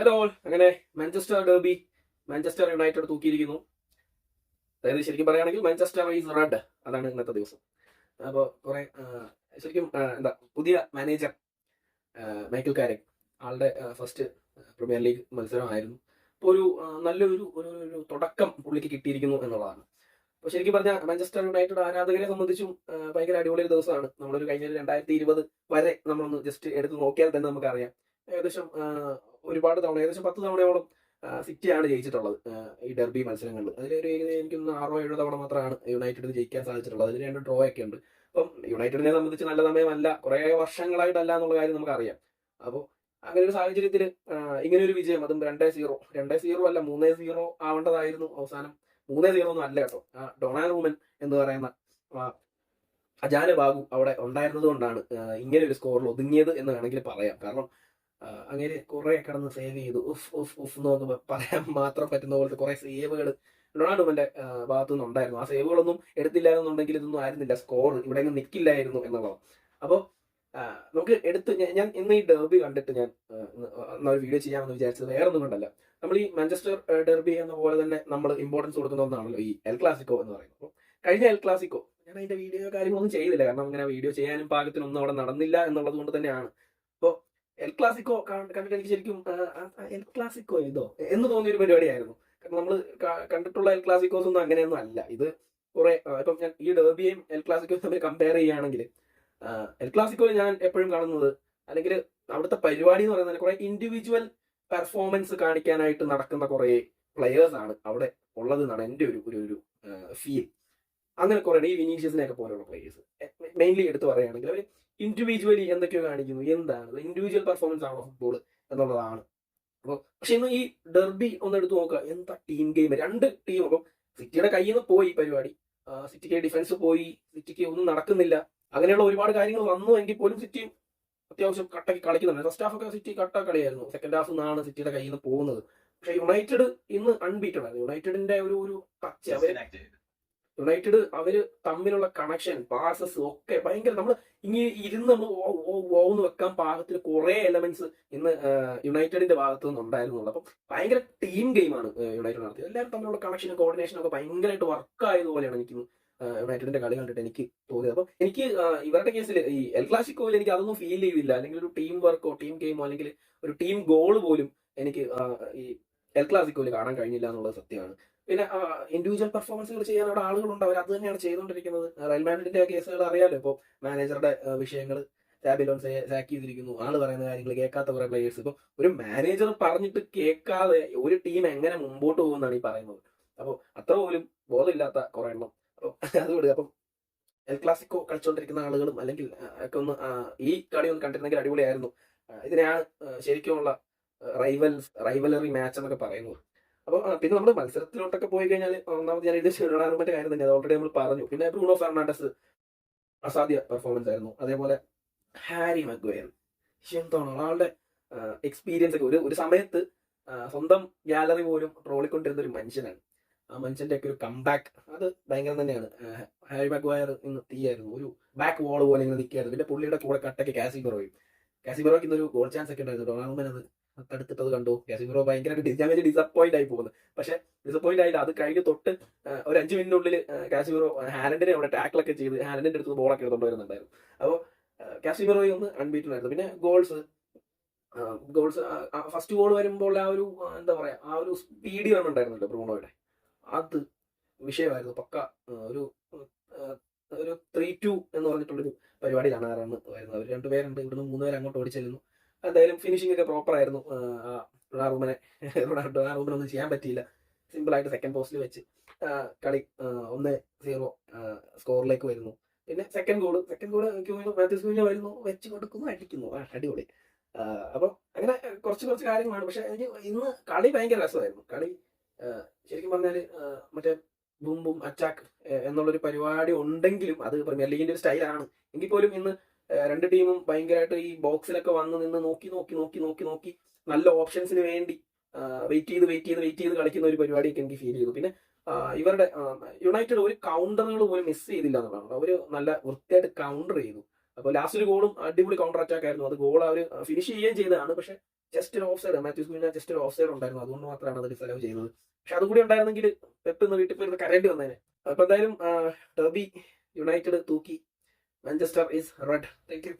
Hello അങ്ങനെ Manchester derby Manchester United തൂക്കിയിരിക്കുന്നു. അതായത് ശരിക്കും പറയുകയാണെങ്കിൽ മാഞ്ചസ്റ്റർ ഈസ് റെഡ് അതാണ് ഇന്നത്തെ ദിവസം. അപ്പോൾ കുറെ ശരിക്കും എന്താ പുതിയ മാനേജർ മൈക്കിൾ കാരക് ആളുടെ ഫസ്റ്റ് പ്രീമിയർ ലീഗ് മത്സരമായിരുന്നു. അപ്പോൾ ഒരു നല്ലൊരു ഒരു ഒരു തുടക്കം പുള്ളിക്ക് കിട്ടിയിരിക്കുന്നു എന്നുള്ളതാണ്. അപ്പോൾ ശരിക്കും പറഞ്ഞാൽ മാഞ്ചസ്റ്റർ യുണൈറ്റഡ് ആരാധകരെ സംബന്ധിച്ചും ഭയങ്കര അടിപൊളി ഒരു ദിവസമാണ്. നമ്മളൊരു കഴിഞ്ഞ രണ്ടായിരത്തി ഇരുപത് വരെ നമ്മളൊന്ന് ജസ്റ്റ് എടുത്ത് നോക്കിയാൽ തന്നെ നമുക്കറിയാം. ഏകദേശം ഒരുപാട് തവണ ഏകദേശം പത്ത് തവണയോളം സിറ്റിയാണ് ജയിച്ചിട്ടുള്ളത് ഈ ഡെർബി മത്സരങ്ങളിൽ. അതിലൊരു എനിക്കൊന്ന് ആറോ ഏഴോ തവണ മാത്രമാണ് യുണൈറ്റഡിന് ജയിക്കാൻ സാധിച്ചിട്ടുള്ളത്. അതിൽ രണ്ട് ഡ്രോ ഒക്കെ ഉണ്ട്. അപ്പം യുണൈറ്റഡിനെ സംബന്ധിച്ച് നല്ല സമയമല്ല കുറേ വർഷങ്ങളായിട്ടല്ല എന്നുള്ള കാര്യം നമുക്കറിയാം. അപ്പോൾ അങ്ങനെ ഒരു സാഹചര്യത്തിൽ ഇങ്ങനെ ഒരു വിജയം അതും രണ്ടേ സീറോ. രണ്ടേ സീറോ അല്ല മൂന്നേ സീറോ ആവേണ്ടതായിരുന്നു അവസാനം. മൂന്നേ സീറോ ഒന്നും അല്ല കേട്ടോ. ഡൊണാൾഡ് റൂമൻ എന്ന് പറയുന്ന അജാന ബാബു അവിടെ ഉണ്ടായിരുന്നത് കൊണ്ടാണ് ഇങ്ങനെ ഒരു സ്കോറിൽ ഒതുങ്ങിയത് എന്ന് വേണമെങ്കിൽ പറയാം. കാരണം അങ്ങനെ കുറെ കിടന്ന് സേവ് ചെയ്തു. ഉഫ് ഉഫ് ഉഫ് എന്ന് പറയാൻ മാത്രം പറ്റുന്ന പോലത്തെ കുറെ സേവുകൾ റൊണാൾഡോമന്റെ ഭാഗത്തു നിന്നുണ്ടായിരുന്നു ആ സേവുകളൊന്നും എടുത്തില്ലായിരുന്നുണ്ടെങ്കിൽ ഇതൊന്നും ആയിരുന്നില്ല. സ്കോർ ഇവിടെ നിൽക്കില്ലായിരുന്നു എന്നുള്ളത് അപ്പോൾ നമുക്ക് എടുത്ത് ഞാൻ- ഇന്ന് ഈ ഡെർബി കണ്ടിട്ട് ഞാൻ ഒരു വീഡിയോ ചെയ്യാമെന്ന് വിചാരിച്ചത് വേറെ ഒന്നും കൊണ്ടല്ല. നമ്മൾ ഈ മാഞ്ചസ്റ്റർ ഡെർബി എന്ന പോലെ തന്നെ നമ്മൾ ഇമ്പോർട്ടൻസ് കൊടുക്കുന്ന ഒന്നാണല്ലോ ഈ എൽ ക്ലാസിക്കോ എന്ന് പറയുന്നത്. കഴിഞ്ഞ എൽ ക്ലാസിക്കോ ഞാൻ അതിന്റെ വീഡിയോ കാര്യങ്ങളൊന്നും ചെയ്തില്ല. കാരണം അങ്ങനെ വീഡിയോ ചെയ്യാനും പാകത്തിനൊന്നും അവിടെ നടന്നില്ല എന്നുള്ളത് കൊണ്ട് തന്നെയാണ്. ക്ലാസിക്കോ കണ്ടിട്ട് എനിക്ക് ശരിക്കും എൽ ക്ലാസിക്കോ ഇതോ എന്ന് തോന്നിയ ഒരു പരിപാടിയായിരുന്നു. കാരണം നമ്മൾ കണ്ടിട്ടുള്ള എൽ ക്ലാസിക്കോസ് ഒന്നും അങ്ങനെയൊന്നും അല്ല. ഇത് കുറെ ഇപ്പം ഞാൻ ഈ ഡേബിയും എൽ ക്ലാസിക്കോസ് തമ്മിൽ കമ്പയർ ചെയ്യുകയാണെങ്കിൽ എൽ ക്ലാസിക്കോയിൽ ഞാൻ എപ്പോഴും കാണുന്നത് അല്ലെങ്കിൽ അവിടുത്തെ പരിപാടി എന്ന് പറയുന്നത് കുറെ ഇൻഡിവിജ്വൽ പെർഫോമൻസ് കാണിക്കാനായിട്ട് നടക്കുന്ന കുറെ പ്ലെയേഴ്സ് ആണ് അവിടെ ഉള്ളത് എന്നാണ് എന്റെ ഒരു ഒരു ഒരു ഫീൽ അങ്ങനെ കുറേ ഈ വിനീഷ്യസിനെയൊക്കെ പോലെയുള്ള പ്ലെയേഴ്സ് മെയിൻലി എടുത്ത് പറയുകയാണെങ്കിൽ അവർ ഇൻഡിവിജ്വലി എന്തൊക്കെയോ കാണിക്കുന്നു. എന്താണ്? ഇൻഡിവിജ്വൽ പെർഫോമൻസ് ആണോ ഫുട്ബോൾ എന്നുള്ളതാണ്. അപ്പോൾ പക്ഷെ ഇന്ന് ഈ ഡെർബി ഒന്ന് എടുത്ത് നോക്കുക. എന്താ ടീം ഗെയിം രണ്ട് ടീം അപ്പം സിറ്റിയുടെ കയ്യിൽ നിന്ന് പോയി പരിപാടി. സിറ്റിക്ക് ഡിഫൻസ് പോയി. സിറ്റിക്ക് ഒന്നും നടക്കുന്നില്ല. അങ്ങനെയുള്ള ഒരുപാട് കാര്യങ്ങൾ വന്നു എങ്കിൽ പോലും സിറ്റി അത്യാവശ്യം കട്ടക്ക് കളിക്കുന്നുണ്ട്. ഫസ്റ്റ് ഹാഫ് ഒക്കെ സിറ്റി കട്ട കളിയായിരുന്നു സെക്കൻഡ് ഹാഫ് നിന്നാണ് സിറ്റിയുടെ കയ്യിൽ നിന്ന് പോകുന്നത്. പക്ഷെ യുണൈറ്റഡ് ഇന്ന് അൺബീറ്റഡ് ആയിരുന്നു യുണൈറ്റഡിന്റെ ഒരു ഒരു ടച്ച് അവർ യുണൈറ്റഡ് അവർ തമ്മിലുള്ള കണക്ഷൻ പാസസ് ഒക്കെ ഭയങ്കര നമ്മൾ ഇങ്ങനെ ഇരുന്ന് നമ്മൾ ഓന്ന് വെക്കാൻ പാകത്തിൽ കുറെ എലമെന്റ്സ് ഇന്ന് യുണൈറ്റഡിന്റെ ഭാഗത്തു നിന്നുണ്ടായിരുന്നുള്ളൂ. അപ്പം ഭയങ്കര ടീം ഗെയിമാണ് യുണൈറ്റഡ് നടത്തിയത്. എല്ലാവരും തമ്മിലുള്ള കണക്ഷനും കോർഡിനേഷനും ഒക്കെ ഭയങ്കരമായിട്ട് വർക്ക് ആയതുപോലെയാണ് എനിക്ക് യുണൈറ്റഡിന്റെ കളി കണ്ടിട്ട് എനിക്ക് തോന്നിയത്. അപ്പം എനിക്ക് ഇവരുടെ കേസിൽ ഈ എൽ ക്ലാസിക്കോയിൽ എനിക്ക് അതൊന്നും ഫീൽ ചെയ്തില്ല. അല്ലെങ്കിൽ ഒരു ടീം വർക്കോ ടീം ഗെയിമോ അല്ലെങ്കിൽ ഒരു ടീം ഗോൾ പോലും എനിക്ക് ഈ എൽ ക്ലാസിക്കോയിൽ കാണാൻ കഴിഞ്ഞില്ല എന്നുള്ളത് സത്യമാണ്. പിന്നെ ഇൻഡിവിജ്വൽ പെർഫോമൻസുകൾ ചെയ്യാൻ അവിടെ ആളുകളുണ്ട്. അവർ അത് തന്നെയാണ് ചെയ്തുകൊണ്ടിരിക്കുന്നത്. റയൽ മാഡ്രിഡിന്റെ കേസുകൾ അറിയാലോ ഇപ്പോൾ മാനേജറുടെ വിഷയങ്ങൾ സാബിലോൺ സാക്ക് ചെയ്തിരിക്കുന്നു. ആൾ പറയുന്ന കാര്യങ്ങൾ കേൾക്കാത്ത കുറെ പ്ലേയേഴ്സ് ഇപ്പൊ ഒരു മാനേജർ പറഞ്ഞിട്ട് കേൾക്കാതെ ഒരു ടീം എങ്ങനെ മുമ്പോട്ട് പോകുമെന്നാണ് ഈ പറയുന്നത്. അപ്പോൾ അത്ര പോലും ബോധമില്ലാത്ത കുറെ എണ്ണം. അപ്പോൾ അത് വിടുക. അപ്പം എൽ ക്ലാസിക്കോ കളിച്ചുകൊണ്ടിരിക്കുന്ന ആളുകളും അല്ലെങ്കിൽ ഒക്കെ ഒന്ന് ഈ കളി ഒന്ന് കണ്ടിരുന്നെങ്കിൽ അടിപൊളിയായിരുന്നു. ഇതിനെ ഇതിനെയാണ് ശരിക്കുമുള്ള റൈവൽ റൈവലറി മാച്ച് എന്നൊക്കെ പറയുന്നത്. അപ്പോൾ പിന്നെ നമ്മൾ മത്സരത്തിലോട്ടൊക്കെ പോയി കഴിഞ്ഞാൽ ഒന്നാമത് ഞാൻ ഇത് റൊണാൾഡോന്റെ കാര്യം തന്നെ അത് ഓൾറെഡി നമ്മൾ പറഞ്ഞു. പിന്നെ ബ്രൂണോ ഫെർണാണ്ടസ് അസാധ്യ പെർഫോമൻസ് ആയിരുന്നു. അതേപോലെ ഹാരി മഗ്വയർ. എന്താണ് ആളുടെ എക്സ്പീരിയൻസ് ഒക്കെ. ഒരു ഒരു സമയത്ത് സ്വന്തം ഗാലറി പോലും ട്രോളിക്കൊണ്ടിരുന്ന ഒരു മനുഷ്യനാണ്. ആ മനുഷ്യന്റെ ഒക്കെ ഒരു കംബാക്ക് അത് ഭയങ്കര തന്നെയാണ്. ഹാരി മഗ്വയർ ഇന്ന് തീയായിരുന്നു. ഒരു ബാക്ക് വാൾ പോലെ ഇങ്ങനെ നിൽക്കുകയായിരുന്നു. പിന്നെ പുള്ളിയുടെ കൂടെ കട്ടയ്ക്ക് കാസിബറോയും കാസിബറോയ്ക്ക് ഇന്നൊരു ഗോൾ ചാൻസ് ഒക്കെ ഉണ്ടായിരുന്നു. ഡൊണാൾഡോമൻ അത് തടുത്തിട്ടത് കണ്ടു. കാസിബറോ ഭയങ്കരമായിട്ട് ഞാൻ വെച്ച് ഡിസപ്പോയിന്റ് ആയി പോകുന്നത് പക്ഷെ ഡിസപ്പോയിന്റ് ആയില്ല. അത് കഴിഞ്ഞ് തൊട്ട് ഒരു അഞ്ച് മിനിറ്റിനുള്ളിൽ കാസിബറോ ഹാലൻഡിനെ അവിടെ ടാക്കിളൊക്കെ ചെയ്ത് ഹാലൻഡിന്റെ അടുത്ത് ബോളൊക്കെ എടുത്തോണ്ട് വരുന്നുണ്ടായിരുന്നു അപ്പോൾ കാസിബറോയും ഒന്ന് അൺബീറ്റഡ് ആയിരുന്നു. പിന്നെ ഗോൾസ് ഗോൾസ് ഫസ്റ്റ് ഗോൾ വരുമ്പോൾ ആ ഒരു എന്താ പറയാ ആ ഒരു സ്പീഡ് ഉണ്ടായിരുന്നല്ലോ ബ്രൂണോയുടെ. അത് വിഷയമായിരുന്നു. പക്ക ഒരു ഒരു ത്രീ ടു എന്ന് പറഞ്ഞിട്ടുള്ളൊരു പരിപാടിയിലാണ് റൺ വരുന്നത്. അവർ രണ്ടുപേരുണ്ട്. ഇവിടുന്ന് മൂന്ന് പേര് അങ്ങോട്ട് ഓടിച്ചെല്ലുന്നു. എന്തായാലും ഫിനിഷിംഗ് ഒക്കെ പ്രോപ്പർ ആയിരുന്നു. ആ, റൊണാൾഡോമിനെ റൊണാൾഡോമിനെ ഒന്നും ചെയ്യാൻ പറ്റിയില്ല. സിമ്പിൾ ആയിട്ട് സെക്കൻഡ് പോസ്റ്റിൽ വെച്ച് കളി ആ, ഒന്ന് സീറോ സ്കോറിലേക്ക് വരുന്നു. പിന്നെ second goal second goal Matheus Cunha വരുന്നു വെച്ച് കൊടുക്കുന്നു അടിക്കുന്നു. അടിപൊളി. അപ്പോൾ അങ്ങനെ കുറച്ച് കുറച്ച് കാര്യങ്ങളാണ്. പക്ഷെ എനിക്ക് ഇന്ന് കളി ഭയങ്കര രസമായിരുന്നു. കളി ശരിക്കും പറഞ്ഞാൽ ആ, മറ്റേ ബും ബും അറ്റാക്ക് എന്നുള്ളൊരു പരിപാടി ഉണ്ടെങ്കിലും അത് പ്രീമിയർ ലീഗിന്റെ ഒരു സ്റ്റൈലാണ് എങ്കിൽ പോലും ഇന്ന് ആ, രണ്ട് ടീമും ഭയങ്കരമായിട്ട് ഈ ബോക്സിലൊക്കെ വന്ന് നിന്ന് നോക്കി നോക്കി നോക്കി നോക്കി നോക്കി നല്ല ഓപ്ഷൻസിന് വേണ്ടി വെയിറ്റ് ചെയ്ത് വെയിറ്റ് ചെയ്ത് വെയിറ്റ് ചെയ്ത് കളിക്കുന്ന ഒരു പരിപാടിയൊക്കെ എനിക്ക് ഫീൽ ചെയ്തു. പിന്നെ ഇവരുടെ യുണൈറ്റഡ് ഒരു കൗണ്ടറുകൾ പോലും മിസ് ചെയ്തില്ല എന്നുള്ളതാണ്. അവർ നല്ല വൃത്തിയായിട്ട് കൗണ്ടർ ചെയ്തു. അപ്പോൾ ലാസ്റ്റ് ഒരു ഗോളും അടിപൊളി കൗണ്ടർ അറ്റാക്ക് ആയിരുന്നു. അത് ഗോൾ അവർ ഫിനിഷ് ചെയ്യുകയും ചെയ്തതാണ്. പക്ഷെ ജസ്റ്റ് ഒരു ഓഫ് സൈഡ് മാത്യൂസ് കുഞ്ഞ ജസ്റ്റ് ഒരു ഓഫ് സൈഡ് ഉണ്ടായിരുന്നു. അതുകൊണ്ട് മാത്രമാണ് അത് ഡിസലവ് ചെയ്തത്. പക്ഷെ അതുകൂടി ഉണ്ടായിരുന്നെങ്കിൽ പെട്ടെന്ന് വീട്ടിൽ പോയിരുന്ന കരേണ്ടി വന്നേനെ. അപ്പൊ എന്തായാലും ഡെർബി യുണൈറ്റഡ് തൂക്കി. Manchester is red thank you